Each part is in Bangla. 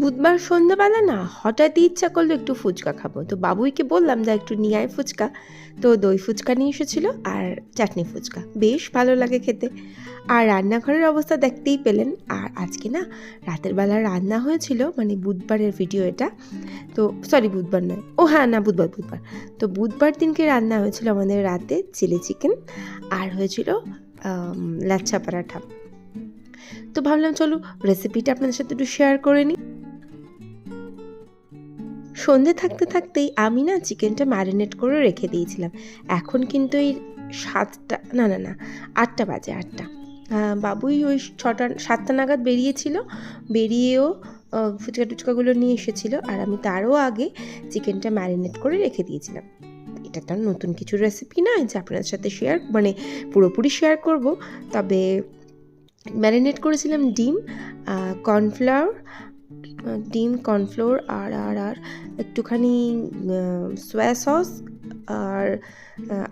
বুধবার সন্ধ্যাবেলা না, হঠাৎই ইচ্ছা করল একটু ফুচকা খাব। তো বাবুইকে বললাম যে একটু নিয়ে আয় ফুচকা। তো দই ফুচকা নিয়ে এসেছিল আর চাটনি ফুচকা। বেশ ভালো লাগে খেতে। আর রান্নাঘরের অবস্থা দেখতেই পেলেন। আর আজকে না, রাতের বেলা রান্না হয়েছিল মানে বুধবারের ভিডিও এটা। তো সরি বুধবার নয়। ও হ্যাঁ না, বুধবার বুধবার। তো বুধবার দিনকে রান্না হয়েছিল আমাদের রাতে চিলি চিকেন। আর হয়েছিল লাচ্ছা পরাঠা। তো ভাবলাম, চলো রেসিপিটা আপনাদের সাথে একটু শেয়ার করে নিই। সন্ধে থাকতে থাকতেই আমি না চিকেনটা ম্যারিনেট করে রেখে দিয়েছিলাম। এখন কিন্তু এই সাতটা, না না না, আটটা বাজে, আটটা। বাবুই ওই ছটা, সাতটা নাগাদ বেরিয়েছিল। বেরিয়েও ফুচকা টুচকাগুলো নিয়ে এসেছিল আর আমি তারও আগে চিকেনটা ম্যারিনেট করে রেখে দিয়েছিলাম। এটা তো নতুন কিছু রেসিপি নয় যে আপনার সাথে শেয়ার মানে পুরোপুরি শেয়ার করব। তবে ম্যারিনেট করেছিলাম ডিম কর্নফ্লাওয়ার ডিম, কর্নফ্লোর আর আর আর একটুখানি সোয়া সস আর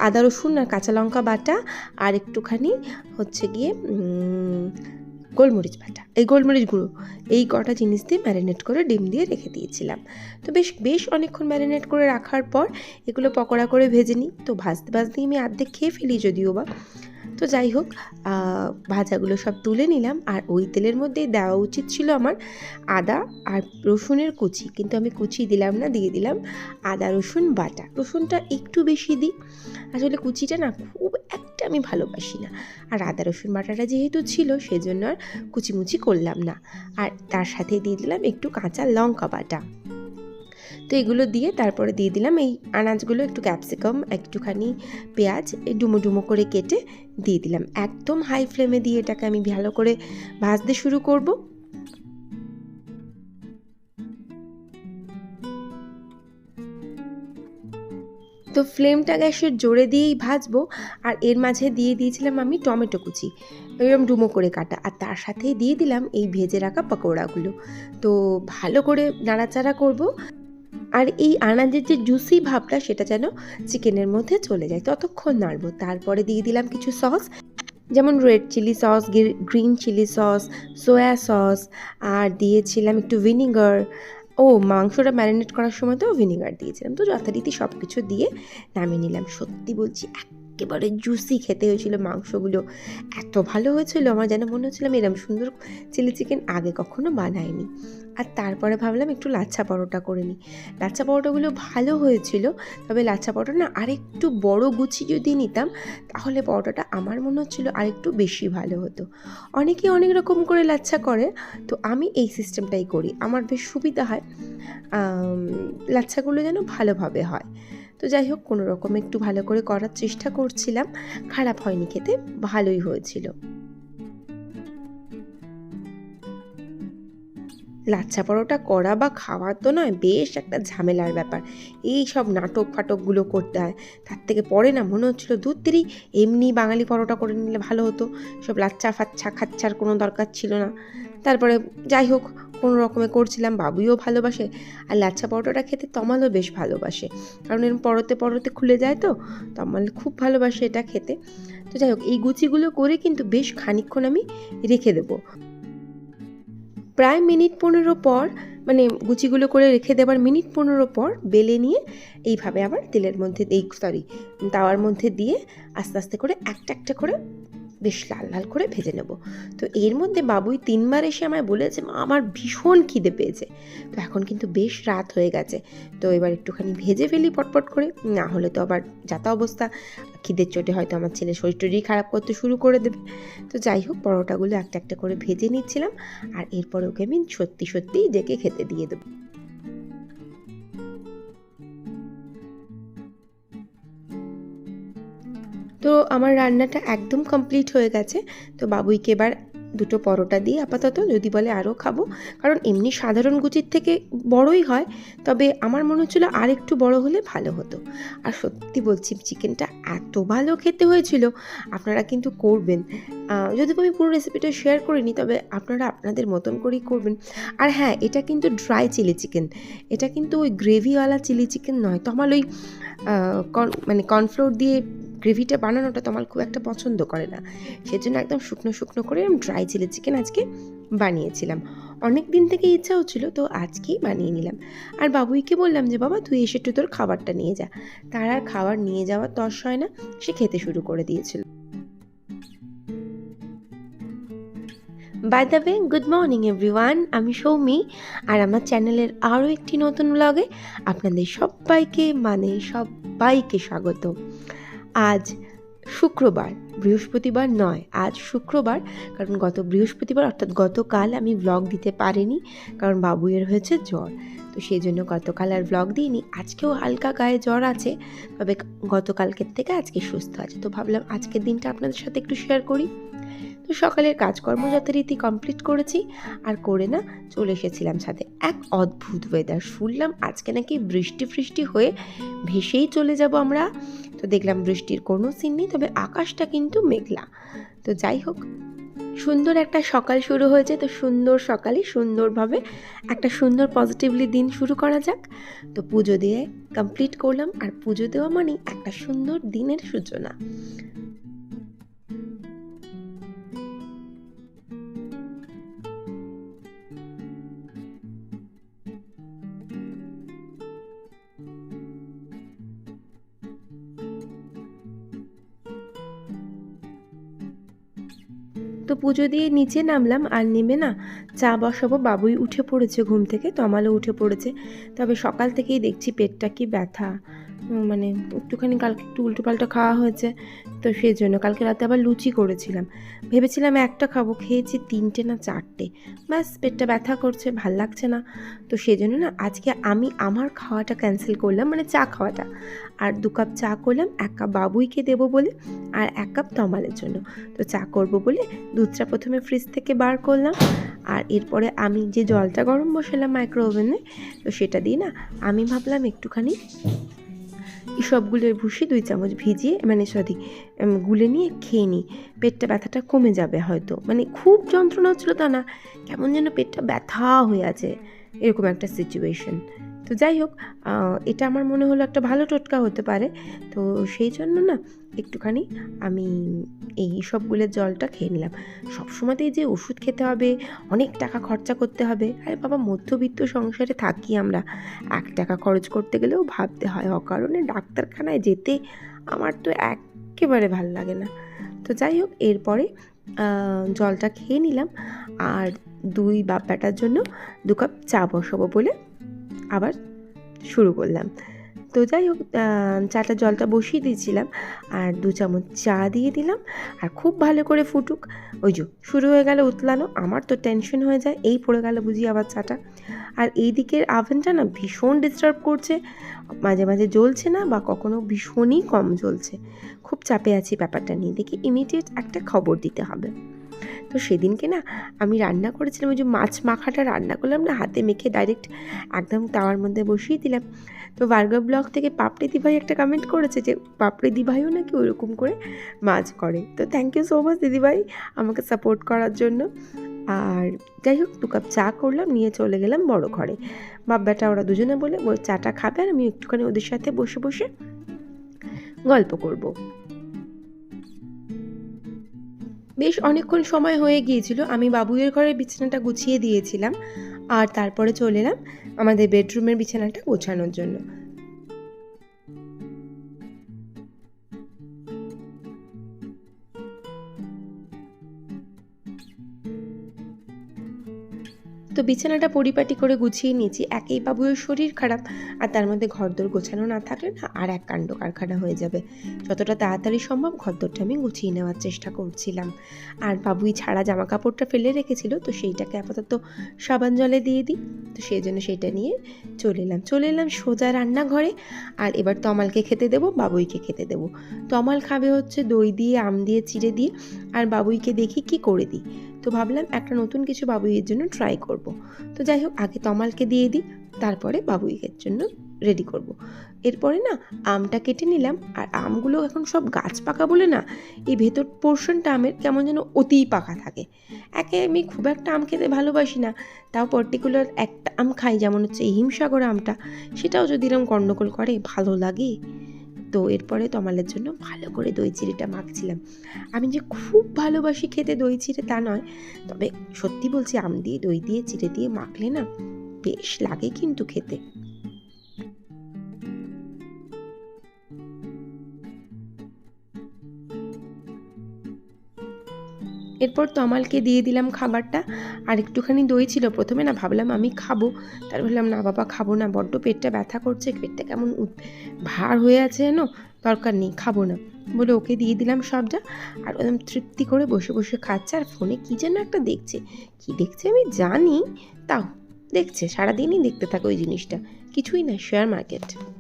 আদা রসুন আর কাঁচা লঙ্কা বাটা আর একটুখানি হচ্ছে গিয়ে গোলমরিচ বাটা। এই গোলমরিচ গুঁড়ো, এই কটা জিনিস দিয়ে ম্যারিনেট করে ডিম দিয়ে রেখে দিয়েছিলাম। তো বেশ বেশ অনেকক্ষণ ম্যারিনেট করে রাখার পর এগুলো পকোড়া করে ভেজে নিই। তো ভাজতে, ভাজতেই আমি আর্ধেক খেয়ে ফেলি যদিও বা। তো যাই হোক ভাজাগুলো সব তুলে নিলাম আর ওই তেলের মধ্যে দেওয়া উচিত ছিল আমার আদা আর রসুনের কুচি। কিন্তু আমি কুচি দিলাম না, দিয়ে দিলাম আদা, রসুন, বাটা। রসুনটা একটু বেশি দিই। আসলে কুচিটা না খুব একটা আমি ভালোবাসি না। আর আদা, রসুন, বাটাটা যেহেতু ছিল, সেজন্য আর কুচিমুচি করলাম না। আর তার সাথে দিয়ে দিলাম একটু কাঁচা লঙ্কা বাটা। তো এগুলো দিয়ে তারপরে দিয়ে দিলাম এই আনাজগুলো, একটু ক্যাপসিকাম একটুখানি পেঁয়াজ, এই ডুমো ডুমো করে কেটে দিয়ে দিলাম। একদম হাই ফ্লেমে দিয়ে এটাকে আমি ভালো করে ভাজতে শুরু করব। তো ফ্লেমটা গ্যাসের জোরে দিয়েই ভাজবো, আর এর মাঝে দিয়ে দিয়েছিলাম আমি টমেটো কুচি। এরকম ডুমো করে কাটা, আর তার সাথেই দিয়ে দিলাম এই ভেজে রাখা পকোড়াগুলো। তো ভালো করে নাড়াচাড়া করব। আর এই আনাজের যে জুসি ভাবটা সেটা যেন চিকেনের মধ্যে চলে যায়। ততক্ষণ নাড়বো। তারপরে দিয়ে দিলাম কিছু সস যেমন red chilli sauce green chilli sauce soya sauce আর দিয়েছিলাম একটু ভিনিগার ও, মাংসটা ম্যারিনেট করার সময় তো ভিনিগার দিয়েছিলাম। তো যথারীতি সব কিছু দিয়ে নামিয়ে নিলাম। সত্যি বলছি একেবারে জুসি খেতে হয়েছিল মাংসগুলো। এত ভালো হয়েছিল, আমার যেন মনে হচ্ছিল আমি এরকম সুন্দর চিলি চিকেন আগে কখনো বানাইনি। আর তারপরে ভাবলাম একটু লাচ্ছা পরোটা করে নিই। লাচ্ছা পরোটাগুলো ভালো হয়েছিল, তবে লাচ্ছা পরোটা না আরেকটু বড় গুছি যদি নিতাম, তাহলে পরোটাটা আমার মনে হচ্ছিল আরেকটু বেশি ভালো হতো। অনেকে অনেক রকম করে লাচ্ছা করে, তো আমি এই সিস্টেমটাই করি। আমার বেশ সুবিধা হয় লাচ্ছাগুলো যেন ভালোভাবে হয়। তো যাই হোক, কোনো রকম একটু ভালো করে করার চেষ্টা করছিলাম। খারাপ হয়নি খেতে, ভালোই হয়েছিল। লাচ্ছা পরোটা করা বা খাওয়া তো নয়, বেশ একটা ঝামেলার ব্যাপার। এই সব নাটক ফাটকগুলো করতে হয়। তার থেকে পরে না মনে হচ্ছিল দূর এমনি বাঙালি পরোটা করে নিলে ভালো হতো। সব লাচ্চা ফাচ্ছা খাচ্ছার কোনো দরকার ছিল না। তারপরে যাই হোক, কোনো রকমে করছিলাম, বাবুইও ভালোবাসে আর লাচ্ছা পরোটাটা খেতে তমালও বেশ ভালোবাসে। কারণ এরকম পরতে পরোতে খুলে যায় তো, তমাল খুব ভালোবাসে এটা খেতে। তো যাই হোক, এই গুচিগুলো করে কিন্তু বেশ খানিকক্ষণ আমি রেখে দেবো। প্রায় মিনিট পনেরো পর মানে গুচিগুলো করে রেখে দেওয়ার মিনিট পনেরো পর বেলে নিয়ে এইভাবে আবার তেলের মধ্যে, এই সরি তাওয়ার মধ্যে দিয়ে আস্তে আস্তে করে একটা একটা করে বেশ লাল লাল করে ভেজে নেব। তো এর মধ্যে বাবুই তিনবার এসে আমায় বলেছে, মা, আমার ভীষণ খিদে পেয়েছে। তো এখন কিন্তু বেশ রাত হয়ে গেছে। তো এবার একটুখানি ভেজে ফেলি পটপট করে, না হলে তো আবার যাতা অবস্থা। খিদের চোটে হয়তো আমার ছেলে শরীর টরীর খারাপ করতে শুরু করে দেবে। তো যাই হোক, পরোটাগুলো একটা একটা করে ভেজে নিচ্ছিলাম, আর এরপরে ওকে আমি সত্যি সত্যি ডেকে খেতে দিয়ে দেবো। তো আমার রান্নাটা একদম কমপ্লিট হয়ে গেছে। তো বাবুইকে এবার দুটো পরোটা দিয়ে আপাতত যদি বলে আরও খাব, কারণ এমনি সাধারণ গুচির থেকে বড়ই হয়, তবে আমার মনে হচ্ছিল আর একটু বড় হলে ভালো হতো। আর সত্যি বলছি, চিকেনটা এত ভালো খেতে হয়েছিল, আপনারা কিন্তু করবেন। যদি আমি পুরো রেসিপিটা শেয়ার করিনি তবে আপনারা আপনাদের মতন করেই করবেন। আর হ্যাঁ এটা কিন্তু ড্রাই চিলি চিকেন এটা কিন্তু ওই গ্রেভিওয়ালা চিলি চিকেন নয়, তো আমার ওই মানে কর্নফ্লোর দিয়ে গ্রেভিটা বানানোটা তো আমার খুব একটা পছন্দ করে না। সেজন্য একদম শুকনো শুকনো করে আমি ড্রাই চিলি চিকেন আজকে বানিয়েছিলাম। অনেক দিন থেকে ইচ্ছা হচ্ছিল, তো আজকেই বানিয়ে নিলাম। আর বাবুইকে বললাম যে, বাবা, তুই এসে একটু তোর খাবারটা নিয়ে যা। তার আর খাবার নিয়ে যাওয়ার তর্স হয় না, সে খেতে শুরু করে দিয়েছিল। By the way good morning everyone আমি সৌমি, আর আমার চ্যানেলের আরও একটি নতুন ব্লগে আপনাদের সবাইকে মানে সবাইকে স্বাগত। আজ শুক্রবার, বৃহস্পতিবার নয়, আজ শুক্রবার, কারণ গত বৃহস্পতিবার, অর্থাৎ গতকাল আমি ব্লগ দিতে পারিনি, কারণ বাবুয়ের হয়েছে জ্বর। তো সেই জন্য গতকাল আর ব্লগ দিইনি, আজকেও হালকা গায়ে জ্বর আছে, তবে গতকালকের থেকে আজকে সুস্থ আছে। তো ভাবলাম আজকের দিনটা আপনাদের সাথে একটু শেয়ার করি। তো সকালের কাজকর্ম যথারীতি কমপ্লিট করেছি আর করে না চলে এসেছিলাম ছাদে। এক অদ্ভুত ওয়েদার শুনলাম আজকে নাকি বৃষ্টি ফৃষ্টি হয়ে ভেসেই চলে যাব আমরা। তো দেখলাম বৃষ্টির কোনো সিন নেই, তবে আকাশটা কিন্তু মেঘলা। তো যাই হোক, সুন্দর একটা সকাল শুরু হয়েছে। তো সুন্দর সকালে সুন্দরভাবে একটা সুন্দর পজিটিভলি দিন শুরু করা যাক। তো পুজো দিয়ে কমপ্লিট করলাম। আর পুজো দেওয়া মানে একটা সুন্দর দিনের সূচনা। তো পুজো দিয়ে নিচে নামলাম আর নেমে না। চা বসাবো, বাবুই উঠে পড়েছে ঘুম থেকে, তমালও উঠে পড়েছে। তবে সকাল থেকেই দেখছি পেটটা কি ব্যথা। মানে একটুখানি কালকে একটু উল্টোপাল্টা খাওয়া হয়েছে, তো সেই জন্য কালকে রাতে আবার লুচি করেছিলাম। ভেবেছিলাম একটা খাব, খেয়েছি তিনটে না চারটে। ব্যাস, পেটটা ব্যথা করছে, ভালো লাগছে না। তো সেই জন্য না, আজকে আমি আমার খাওয়াটা ক্যান্সেল করলাম মানে চা খাওয়াটা। আর দু কাপ চা করলাম, এক কাপ বাবুইকে দেবো বলে, আর এক কাপ তমালের জন্য। তো চা করব বলে দুধটা প্রথমে ফ্রিজ থেকে বার করলাম, আর এরপরে আমি যে জলটা গরম বসালাম মাইক্রো ওভেনে তো সেটা দিই না আমি ভাবলাম একটুখানি সবগুলোর ভুষি দুই চামচ ভিজিয়ে মানে সরি গুলে নিয়ে খেয়ে নিই। পেটটা ব্যথাটা কমে যাবে হয়তো। মানে খুব যন্ত্রণা হচ্ছিল তা না। কেমন যেন পেটটা ব্যথা হয়ে আছে। এরকম একটা সিচুয়েশন তো যাই হোক এটা আমার মনে হলো একটা ভালো টোটকা হতে পারে। তো সেই জন্য না, একটুখানি আমি এই সবগুলোর জলটা খেয়ে নিলাম। সবসময়তেই যে ওষুধ খেতে হবে, অনেক টাকা খরচা করতে হবে, আরে বাবা, মধ্যবিত্ত সংসারে থাকি আমরা। এক টাকা খরচ করতে গেলেও ভাবতে হয়, অকারণে ডাক্তারখানায় যেতে আমার তো একেবারে ভালো লাগে না। তো যাই হোক, এরপরে জলটা খেয়ে নিলাম। আর দুই বাপ্পাটার জন্য দু কাপ চা বসাবো বলে আবার শুরু করলাম। তো যাই হোক চাটা জলটা বসিয়ে দিয়েছিলাম আর দু চামচ চা দিয়ে দিলাম আর খুব ভালো করে ফুটুক। ওই যে, শুরু হয়ে গেল উতলানো, আমার তো টেনশন হয়ে যায়, এই পড়ে গেল বুঝি আবার চাটা। আর এই দিকের আভেনটা না ভীষণ ডিস্টার্ব করছে, মাঝে মাঝে জ্বলছে না বা কখনো ভীষণই কম জ্বলছে। খুব চাপে আছি ব্যাপারটা নিয়ে, দেখি ইমিডিয়েট একটা খবর দিতে হবে। তো সেদিনকে না আমি রান্না করেছিলাম, ওই যে মাছ মাখাটা রান্না করলাম না, হাতে মেখে ডাইরেক্ট একদম তাওয়ার মধ্যে বসিয়ে দিলাম। তো বার্গার ব্লগ থেকে পাপড়ি দিভাই একটা কমেন্ট করেছে যে, পাপড়ি দিভাইও নাকি ওরকম করে মাছ করে। তো থ্যাংক ইউ সো মাচ দিদিভাই আমাকে সাপোর্ট করার জন্য। আর যাই হোক, দু কাপ চা করলাম, নিয়ে চলে গেলাম বড় ঘরে। বাব্বাটা ওরা দুজনে বলে ওই চাটা খাবে আর আমি একটুখানি ওদের সাথে বসে বসে গল্প করব। বেশ অনেকক্ষণ সময় হয়ে গিয়েছিল, আমি বাবুয়ের ঘরের বিছানাটা গুছিয়ে দিয়েছিলাম আর তারপরে চলে এলাম আমাদের বেডরুমের বিছানাটা গোছানোর জন্য। তো বিছানাটা পরিপাটি করে গুছিয়ে নিয়েছি। একেই বাবুয়ের শরীর খারাপ আর তার মধ্যে ঘরদোর গোছানো না থাকলে না আর এক কাণ্ড কারখানা হয়ে যাবে। যতটা তাড়াতাড়ি সম্ভব ঘরদোরটা আমি গুছিয়ে নেওয়ার চেষ্টা করছিলাম। আর বাবুই ছাড়া জামা কাপড়টা ফেলে রেখেছিল, তো সেইটাকে আপাতত সাবান জলে দিয়ে দিই। তো সেই জন্য সেইটা নিয়ে চলে এলাম। চলে এলাম সোজা রান্নাঘরে আর এবার তমালকে খেতে দেবো, বাবুইকে খেতে দেবো। তমাল খাবে হচ্ছে দই দিয়ে, আম দিয়ে, চিড়ে দিয়ে। আর বাবুইকে দেখি কি করে দিই। তো ভাবলাম একটা নতুন কিছু বাবুইয়ের জন্য ট্রাই করব। তো যাই হোক, আগে তমালকে দিয়ে দিই, তারপরে বাবুইয়ের জন্য রেডি করব। এরপরে না, আমটা কেটে নিলাম, আর আমগুলো এখন সব গাছ পাকা বলে না, এই ভেতর পোর্শনটা আমের কেমন যেন অতিই পাকা থাকে একে আমি খুব একটা আম খেতে ভালোবাসি না, তাও পার্টিকুলার একটা আম খাই, যেমন হচ্ছে হিমসাগর আমটা সেটাও যদি এরকম গণ্ডগোল করে, ভালো লাগে তো এরপরে তমালের জন্য ভালো করে দই চিড়েটা মাখছিলাম। আমি যে খুব ভালোবাসি খেতে দই চিড়ে তা নয়, তবে সত্যি বলছি আম দিয়ে, দই দিয়ে, চিড়ে দিয়ে মাখলে না বেশ লাগে কিন্তু খেতে। এরপর তমালকে দিয়ে দিলাম খাবারটা, আর একটুখানি দই ছিল প্রথমে, না ভাবলাম আমি খাব। তার বললাম না বাবা, খাব না, বড্ড পেটটা ব্যথা করছে, পেটটা কেমন ভার হয়ে আছে যেন, দরকার নেই, খাব না। বলে ওকে দিয়ে দিলাম সবটা, আর একদম তৃপ্তি করে বসে বসে খাচ্ছে, আর ফোনে কী যেন একটা দেখছে। কি দেখছে আমি জানি, তাও দেখছে, সারাদিনই দেখতে থাকে ওই জিনিসটা, কিছুই না, শেয়ার মার্কেট।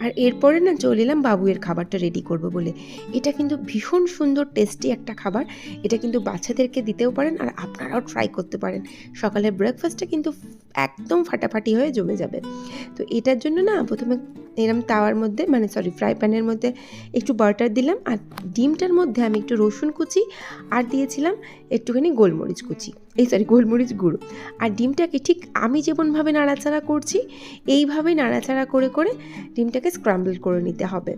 আর এরপরে না চলে এলাম বাবুয়ের খাবারটা রেডি করব বলে। এটা কিন্তু ভীষণ সুন্দর টেস্টি একটা খাবার। এটা কিন্তু বাচ্চাদেরকে দিতেও পারেন আর আপনারাও ট্রাই করতে পারেন। সকালের ব্রেকফাস্টটা কিন্তু একদম ফাটাফাটি হয়ে জমে যাবে। তো এটার জন্য না প্রথমে এরম তাওয়ার মধ্যে মানে সরি ফ্রাই প্যানের মধ্যে একটু বাটার দিলাম আর ডিমটার মধ্যে আমি একটু রসুন কুচি আর দিয়েছিলাম একটুখানি গোলমরিচ কুচি। এই সরি গোলমরিচ গুঁড়ো। আর ডিমটাকে ঠিক আমি যেমনভাবে নাড়াচাড়া করছি, এইভাবে নাড়াচাড়া করে করে ডিমটাকে স্ক্রাম্বল করে নিতে হবে।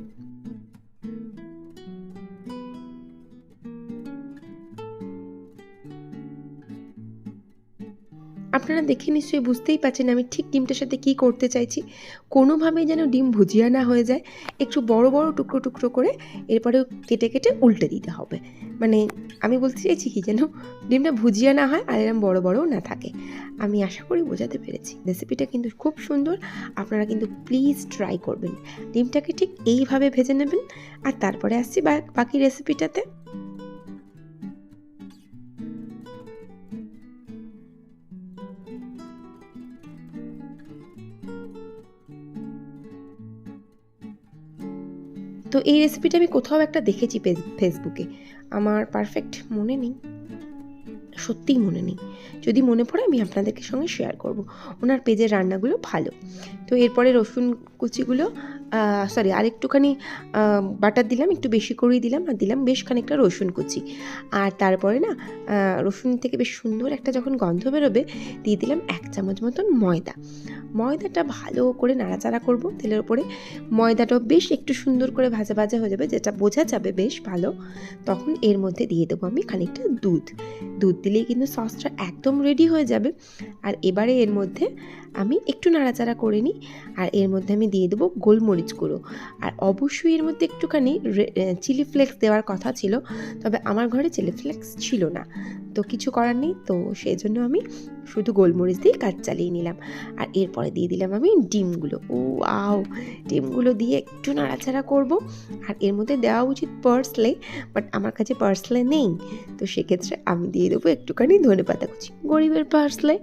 আপনারা দেখে নিশ্চয়ই বুঝতেই পারছেন আমি ঠিক ডিমটার সাথে কী করতে চাইছি। কোনোভাবেই যেন ডিম ভুজিয়া না হয়ে যায়। একটু বড় বড় টুকরো টুকরো করে এরপরে কেটে কেটে উল্টে দিতে হবে। মানে আমি বলতে চাইছি কি যেন ডিমটা ভুজিয়া না হয় আর এরকম বড় বড়ও না থাকে। আমি আশা করি বোঝাতে পেরেছি। রেসিপিটা কিন্তু খুব সুন্দর। আপনারা কিন্তু প্লিজ ট্রাই করবেন। ডিমটাকে ঠিক এইভাবে ভেজে নেবেন। আর তারপরে আসছি বাকি রেসিপিটাতে। তো এই রেসিপিটা আমি কোথাও একটা দেখেছি ফেসবুকে আমার পারফেক্ট মনে নেই। সত্যিই মনে নেই। যদি মনে পড়ে আমি আপনাদেরকে সঙ্গে শেয়ার করব। ওনার পেজের রান্নাগুলো ভালো। তো এরপরে রসুন কুচিগুলো সরি আর একটুখানি বাটার দিলাম, একটু বেশি করেই দিলাম, আর দিলাম বেশ খানিকটা রসুন কুচি। আর তারপরে না রসুন থেকে বেশ সুন্দর একটা যখন গন্ধ বেরোবে, দিয়ে দিলাম এক চামচ মতন ময়দা। ময়দাটা ভালো করে নাড়াচাড়া করব, তেলের ওপরে ময়দাটাও বেশ একটু সুন্দর করে ভাজা ভাজা হয়ে যাবে, যেটা বোঝা যাবে বেশ ভালো। তখন এর মধ্যে দিয়ে দেবো আমি খানিকটা দুধ। দুধ দিলেই কিন্তু সসটা একদম রেডি হয়ে যাবে। আর এবারে এর মধ্যে আমি একটু নাড়াচাড়া করে নিই। আর এর মধ্যে আমি দিয়ে দেবো গোলমরিচ গুঁড়ো। আর অবশ্যই এর মধ্যে একটুখানি চিলি ফ্লেক্স দেওয়ার কথা ছিল, তবে আমার ঘরে চিলি ফ্লেক্স ছিল না। তো কিছু করার নেই, তো সেই জন্য আমি শুধু গোলমরিচ দিয়ে কাজ চালিয়ে নিলাম। আর এরপরে দিয়ে দিলাম আমি ডিমগুলো। ও আও ডিমগুলো দিয়ে একটু নাড়াচাড়া করব। আর এর মধ্যে দেওয়া উচিত পার্সলে বাট আমার কাছে পার্সলে নেই। তো সেক্ষেত্রে আমি দিয়ে দেবো একটুখানি ধনে পাতা কুচি। গরিবের পার্সলে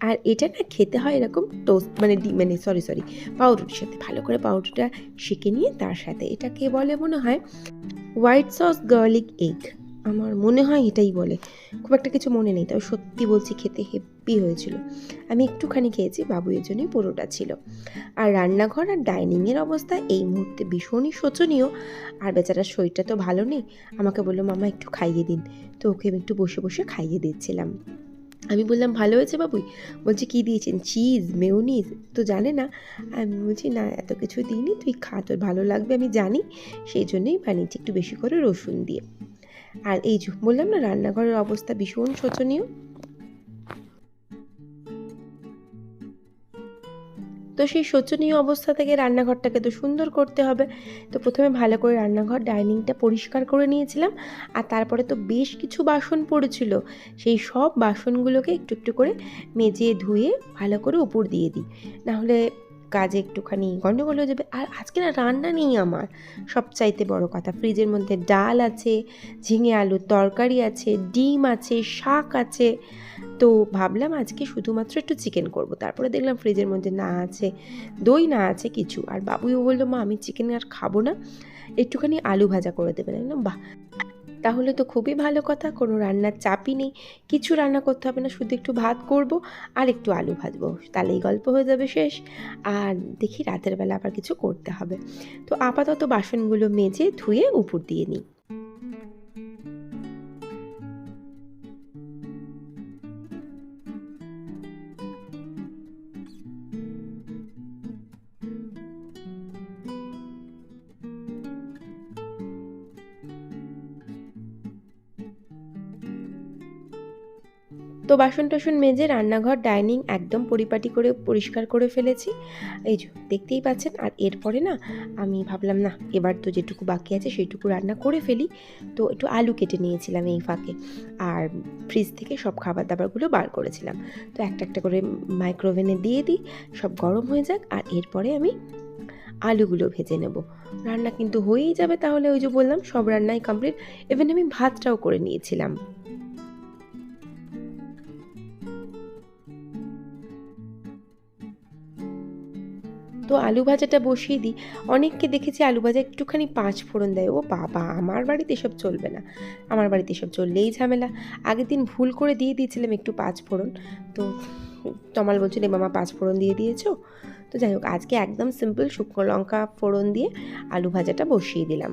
আর এটা না খেতে হয় এরকম টোস্ট মানে মানে সরি সরি পাউরুটির সাথে। ভালো করে পাউরুটিটা শিখে নিয়ে তার সাথে এটা কে বলে মনে হয় হোয়াইট সস গার্লিক এগ আমার মনে হয় এটাই বলে। খুব একটা কিছু মনে নেই, তবে সত্যি বলছি খেতে হেপি হয়েছিল। আমি একটুখানি খেয়েছি বাবুয়ের জন্যই পুরোটা ছিল। আর রান্নাঘর আর ডাইনিংয়ের অবস্থা এই মুহূর্তে ভীষণই শোচনীয়। আর বেচারার শরীরটা তো ভালো নেই। আমাকে বলল, মামা, একটু খাইয়ে দিন। তো ওকে আমি একটু বসে বসে খাইয়ে দিচ্ছিলাম। আমি বললাম, ভালো হয়েছে বাবুই? বলছে, কী দিয়েছেন? চিজ মেউনিজ তো জানে না। আমি বলছি, না, এত কিছু দিইনি, তুই খা, তোর ভালো লাগবে, আমি জানি। সেই জন্যই বানিয়েছি একটু বেশি করে রসুন দিয়ে। আর এই বললাম না, রান্নাঘরের অবস্থা ভীষণ শোচনীয়। তো সেই শোচনীয় অবস্থা থেকে রান্নাঘরটাকে তো সুন্দর করতে হবে। তো প্রথমে ভালো করে রান্নাঘর ডাইনিংটা পরিষ্কার করে নিয়েছিলাম। আর তারপরে তো বেশ কিছু বাসন পড়েছিল। সেই সব বাসনগুলোকে একটু একটু করে মেজে ধুয়ে ভালো করে উপর দিয়ে দিই। নাহলে কাজে একটুখানি গণ্ডগোল হয়ে যাবে। আর আজকে না রান্না নেই আমার। সবচাইতে বড় কথা, ফ্রিজের মধ্যে ডাল আছে, ঝিঙে আলুর তরকারি আছে, ডিম আছে, শাক আছে। তো ভাবলাম আজকে শুধুমাত্র একটু চিকেন করব। তারপরে দেখলাম ফ্রিজের মধ্যে না আছে, দই না আছে কিছু। আর বাবুও বলল, মা, আমি চিকেন আর খাব না। একটুখানি আলু ভাজা করে দেবেন বাহ! তাহলে তো খুবই ভালো কথা, কোনো রান্নার চাপই নেই। কিছু রান্না করতে হবে না, শুধু একটু ভাত করব আর একটু আলু ভাজবো তাহলে এই গল্প হয়ে যাবে শেষ। আর দেখি রাতের বেলা আবার কিছু করতে হবে। তো আপাতত বাসনগুলো মেজে ধুয়ে উপর দিয়ে নিই। তো বাসন টাসন মেজে রান্নাঘর, ডাইনিং একদম পরিপাটি করে, পরিষ্কার করে ফেলেছি। এই যে, দেখতেই পাচ্ছেন, আর এরপরে না, আমি ভাবলাম, না, এবার তো যেটুকু বাকি আছে, সেইটুকু রান্না করে ফেলি। তো একটু আলু কেটে নিয়েছিলাম এই ফাঁকে। আর ফ্রিজ থেকে সব খাবার দাবারগুলো বার করেছিলাম। তো একটা একটা করে মাইক্রোওভেনে দিয়ে দিই, সব গরম হয়ে যাক, আর এরপরে আমি আলুগুলো ভেজে নেব। রান্না কিন্তু হয়েই যাবে তাহলে, ওই যে বললাম, সব রান্নাই কমপ্লিট ইভেন আমি ভাতটাও করে নিয়েছিলাম। তো আলু ভাজাটা বসিয়ে দিই। অনেককে দেখেছি আলু ভাজা একটুখানি পাঁচ ফোড়ন দেয়। ও বাবা, আমার বাড়িতে এসব চলবে না। আমার বাড়িতে এসব চললেই ঝামেলা। আগের দিন ভুল করে দিয়ে দিয়েছিলাম একটু পাঁচ ফোড়ন। তো তমাল বলছিল মামা পাঁচ ফোড়ন দিয়ে দিয়েছ? তো যাই হোক, আজকে একদম সিম্পল শুকনো লঙ্কা ফোড়ন দিয়ে আলু ভাজাটা বসিয়ে দিলাম।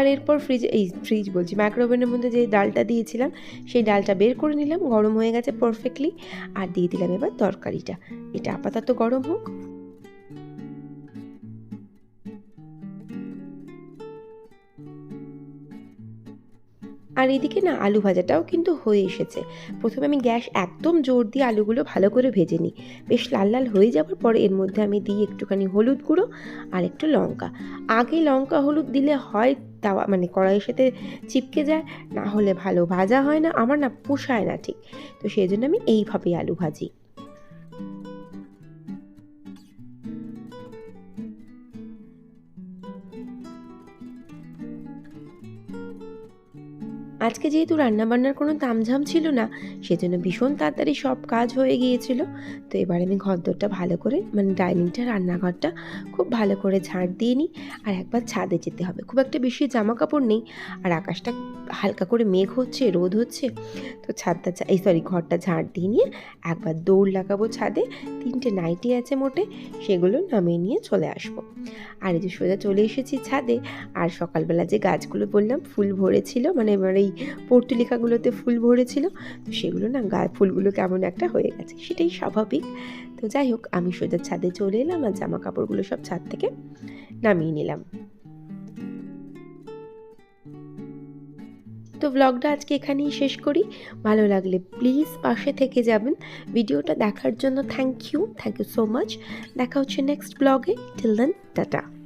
আর এরপর ফ্রিজ এই ফ্রিজ বলছি মাইক্রোওভেনের মধ্যে যে ডালটা দিয়েছিলাম, সেই ডালটা বের করে নিলাম, গরম হয়ে গেছে পারফেক্টলি আর দিয়ে দিলাম এবার তরকারিটা। এটা আপাতত গরম হোক। আর এদিকে না আলু ভাজাটাও কিন্তু হয়ে এসেছে। প্রথমে আমি গ্যাস একদম জোর দিয়ে আলুগুলো ভালো করে ভেজে নিই। বেশ লাল লাল হয়ে যাওয়ার পরে এর মধ্যে আমি দিই একটুখানি হলুদ গুঁড়ো আর একটু লঙ্কা। আগে লঙ্কা হলুদ দিলে হয় তাওয়া মানে কড়াইয়ের সাথে চিপকে যায়, না হলে ভালো ভাজা হয় না, আমার না পোষায় না ঠিক। তো সেই জন্য আমি এইভাবেই আলু ভাজি। আজকে যেহেতু রান্নাবান্নার কোনো তামঝাম ছিল না সেজন্য ভীষণ তাড়াতাড়ি সব কাজ হয়ে গিয়েছিল। তো এবার আমি ঘরদোরটা ভালো করে মানে ডাইনিংটা, রান্নাঘরটা খুব ভালো করে ঝাড় দিয়ে নিই আর একবার ছাদে যেতে হবে। খুব একটা বেশি জামা কাপড় নেই আর আকাশটা হালকা করে মেঘ হচ্ছে, রোদ হচ্ছে, তো ছাদটা এই সরি ঘরটা ঝাড় দিয়ে নিয়ে একবার দৌড় লাগাবো ছাদে। তিনটে নাইটি আছে মোটে, সেগুলো নামিয়ে নিয়ে চলে আসব। আর এই যে সোজা চলে এসেছি ছাদে আর সকালবেলা যে গাছগুলো বললাম ফুল ভরেছিল মানে এবার এই পর্তুলিকাগুলোতে ফুল ভরেছিল, তো সেগুলো না গা, ফুলগুলো কেমন একটা হয়ে গেছে, সেটাই স্বাভাবিক। তো যাই হোক, আমি সোজা ছাদে চলে এলাম আর জামা কাপড়গুলো সব ছাদ থেকে নামিয়ে নিলাম। তো ব্লগটা আজকে এখানেই শেষ করি। ভালো লাগলে প্লিজ পাশে থেকে যাবেন। ভিডিওটা দেখার জন্য thank you thank you so much দেখা হচ্ছে নেক্সট ব্লগে টিল দেন টাটা